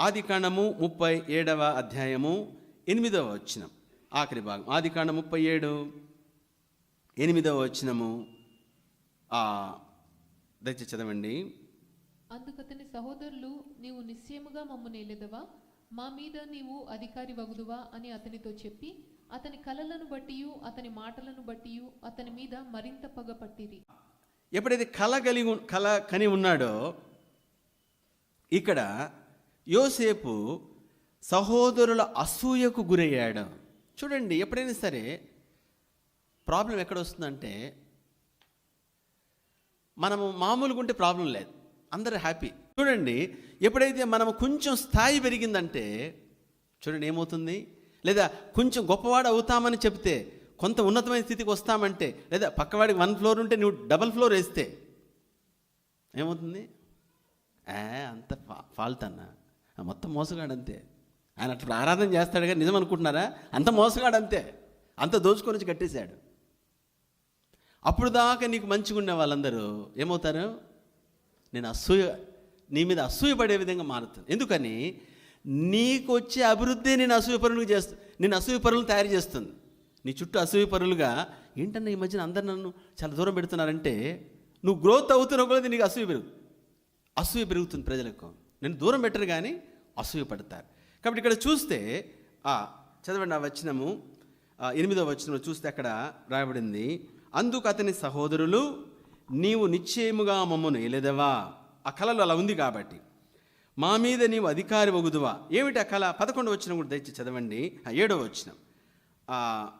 ఆది కాండము ముప్పై ఏడవ అధ్యాయము ఎనిమిదవ వచనం. ఆఖరి భాగం. ఆది కాండం ముప్పై ఏడు ఎనిమిదవ వచనము. ఆ, దయచేసి చదవండి. అందుకతని సహోదరులు నీవు నిశ్చయముగా మమ్ము నేలెదవా మా మీద నీవు అధికారి వగుదువా? అని అతనితో చెప్పి అతని కలలను బట్టియు అతని మాటలను బట్టియు అతని మీద మరింత పగ పట్టిరి. ఎప్పుడైతే కళ కలిగి కళ కని ఉన్నాడో ఇక్కడ యోసేపు సహోదరుల అసూయకు గురయ్యాడు. చూడండి ఎప్పుడైనా సరే ప్రాబ్లం ఎక్కడ వస్తుందంటే మనము మామూలుగా ఉంటే ప్రాబ్లం లేదు. అందరూ హ్యాపీ. చూడండి ఎప్పుడైతే మనము కొంచెం స్థాయి పెరిగిందంటే చూడండి ఏమవుతుంది? లేదా కొంచెం గొప్పవాడు అవుతామని చెప్తే కొంత ఉన్నతమైన స్థితికి వస్తామంటే లేదా పక్కవాడికి వన్ ఫ్లోర్ ఉంటే నువ్వు డబల్ ఫ్లోర్ వేస్తే ఏమవుతుంది? ఏ అంత ఫా ఫాల్ట్ అన్నా మొత్తం మోసగాడంతే. ఆయన అట్లా ఆరాధన చేస్తాడు కానీ నిజం అనుకుంటున్నారా? అంత మోసగాడంతే. అంత దోచుకొని వచ్చి కట్టేశాడు. అప్పుడు దాకా నీకు మంచిగా ఉన్న వాళ్ళందరూ ఏమవుతారు? నేను అసూయ నీ మీద అసూయ పడే విధంగా మారుతుంది ఎందుకని? నీకు వచ్చే అభివృద్ధి నేను అసూయ పరులకు చేస్తు నేను అసూయ పరులను తయారు చేస్తుంది. నీ చుట్టూ అసూయ పరులుగా ఏంటన్నా ఈ మధ్యన అందరు నన్ను చాలా దూరం పెడుతున్నారంటే నువ్వు గ్రోత్ అవుతున్న కొలది నీకు అసూయ పెరుగు అసూయ పెరుగుతుంది ప్రజలకు. నేను దూరం పెట్టరు కానీ అసూయపడతారు. కాబట్టి ఇక్కడ చూస్తే చదవండి ఆ వచనము. ఎనిమిదో వచనంలో చూస్తే అక్కడ రాయబడింది అందుకు అతని సహోదరులు నీవు నిశ్చయముగా మమ్మను ఏలేదవా? ఆ కళలో అలా ఉంది కాబట్టి. మా మీద నీవు అధికారి ఒగుదువా? ఏమిటి ఆ కళ? పదకొండు వచ్చిన కూడా దయచేసి చదవండి. ఆ, ఏడవ వచనం.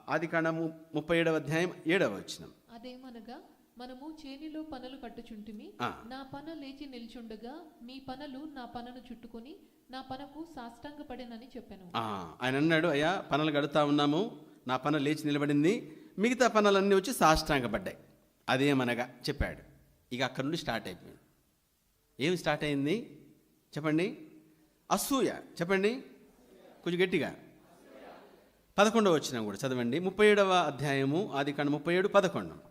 ఆది కాండము ముప్పై ఏడవ అధ్యాయం ఏడవ వచనం. అదేమనగా మనము చేనిలో పనులు కట్టుచుంటిమి. నా పన లేచి నిల్చుండగా మీ పనులు నా పనను చుట్టుకొని నా పనకు సాష్టాంగపడేనని చెప్పాను. ఆ, ఆయన అన్నాడు అయ్యా పనులు గడుతా ఉన్నాము నా పన లేచి నిలబడింది మిగతా పనులన్నీ వచ్చి సాష్టాంగపడ్డాయి. అదేమనగా చెప్పాడు. ఇక అక్కడ నుండి స్టార్ట్ అయిపోయింది. ఏమి స్టార్ట్ అయింది? చెప్పండి. అసూయ చెప్పండి. కొంచెం గట్టిగా. పదకొండవ వచ్చిన కూడా చదవండి. ముప్పై ఏడవ అధ్యాయము ఆది కాండ ముప్పై ఏడు పదకొండు.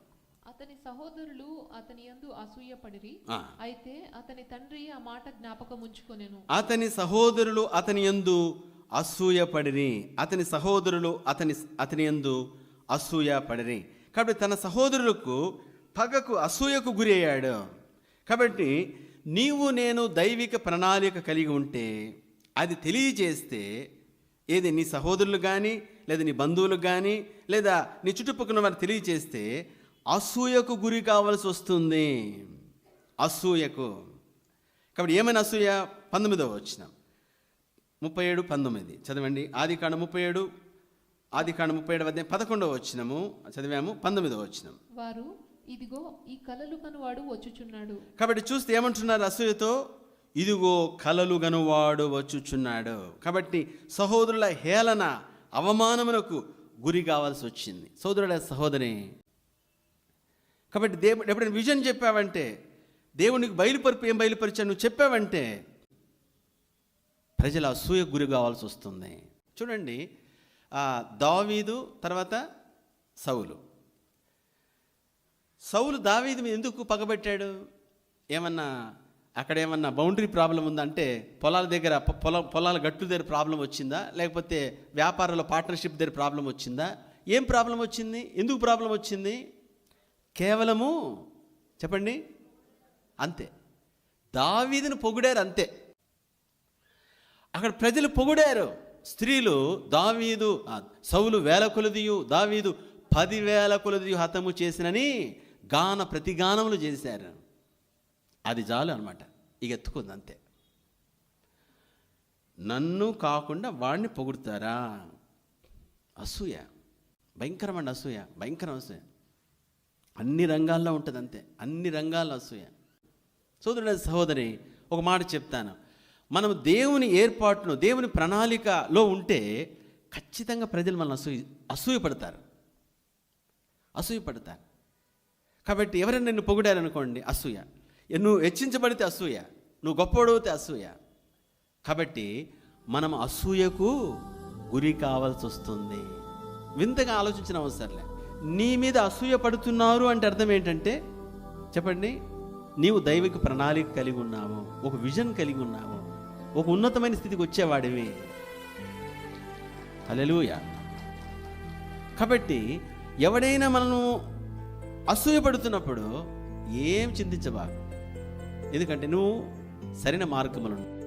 సహోదరులు అతని యందు అసూయ పడిరి ఆ. అయితే అతని తండ్రి ఆ మాట జ్ఞాపకం ఉంచుకొనెను అతని సహోదరులు అతని యందు అసూయ పడిరి అతని సహోదరులు అతని అతని యందు అసూయ పడిరి కాబట్టి తన సహోదరులకు పగకు అసూయకు గురి అయ్యాడు కాబట్టి నీవు నేను దైవిక ప్రణాళిక కలిగి ఉంటే అది తెలియజేస్తే ఏది నీ సహోదరులు కానీ లేదా నీ బంధువులకు కానీ లేదా నీ చుట్టుపక్కల వారు తెలియజేస్తే అసూయకు గురి కావాల్సి వస్తుంది. అసూయకు. కాబట్టి ఏమైనా అసూయ? పంతొమ్మిదవ వచ్చిన ముప్పై ఏడు పంతొమ్మిది. చదవండి. ఆది కాండ ముప్పై ఏడు ఆది కాండ ముప్పై ఏడు అధ్యాయం పదకొండవ వచ్చినము చదివాము. పంతొమ్మిదవ వచ్చినం వారు ఇదిగో ఈ కలలు కనువాడు వచ్చుచున్నాడు. కాబట్టి చూస్తే ఏమంటున్నారు అసూయతో? ఇదిగో కలలు గనువాడు వచ్చుచున్నాడు. కాబట్టి సహోదరుల హేళన అవమానమునకు గురి కావాల్సి వచ్చింది. సోదరుల సహోదరి కాబట్టి దేవుడు ఎప్పుడైనా విజన్ చెప్పావంటే దేవునికి బయలుపరిపి ఏం బయలుపరిచా నువ్వు చెప్పావంటే ప్రజల అసూయ గురి కావాల్సి వస్తుంది. చూడండి ఆ, దావీదు తర్వాత సౌలు. సౌలు దావీదు మీద ఎందుకు పగబెట్టాడు? ఏమన్నా అక్కడ ఏమన్నా బౌండరీ ప్రాబ్లం ఉందంటే పొలాల దగ్గర పొలం పొలాల గట్టు దగ్గర ప్రాబ్లం వచ్చిందా? లేకపోతే వ్యాపారంలో పార్ట్నర్షిప్ దగ్గర ప్రాబ్లం వచ్చిందా? ఏం ప్రాబ్లం వచ్చింది? ఎందుకు ప్రాబ్లం వచ్చింది? కేవలము చెప్పండి? అంతే. దావీదును పొగిడారు అంతే. అక్కడ ప్రజలు పొగిడారు. స్త్రీలు దావీదు సౌలు వేల కొలదియు దావీదు పదివేల కొలదియు హతము చేసినని గాన ప్రతిగానములు చేశారు. అది చాలు అనమాట ఇక ఎత్తుకుంది అంతే. నన్ను కాకుండా వాడిని పొగుడతారా? అసూయ. భయంకరమైన అసూయ. భయంకరం అసూయ. అన్ని రంగాల్లో ఉంటుంది అంతే అన్ని రంగాల్లో అసూయ. సోదరుడు సహోదరి ఒక మాట చెప్తాను. మనం దేవుని ఏర్పాటును దేవుని ప్రణాళికలో ఉంటే ఖచ్చితంగా ప్రజలు మనల్ని అసూయ అసూయపడతారు. అసూయపడతారు. కాబట్టి ఎవరైనా నిన్ను పొగిడారనుకోండి అసూయ. నువ్వు హెచ్చించబడితే అసూయ. నువ్వు గొప్పవాడవుతే అసూయ. కాబట్టి మనం అసూయకు గురి కావాల్సి వస్తుంది. వింతగా ఆలోచించిన అవసరంలే నీ మీద అసూయ పడుతున్నారు అంటే అర్థం ఏంటంటే చెప్పండి నీవు దైవిక ప్రణాళిక కలిగి ఉన్నావు ఒక విజన్ కలిగి ఉన్నావు ఒక ఉన్నతమైన స్థితికి వచ్చేవాడివి. అలలుయ కాబట్టి ఎవడైనా మనము అసూయపడుతున్నప్పుడు ఏం చింతించబాకు? ఎందుకంటే నువ్వు సరైన మార్గములను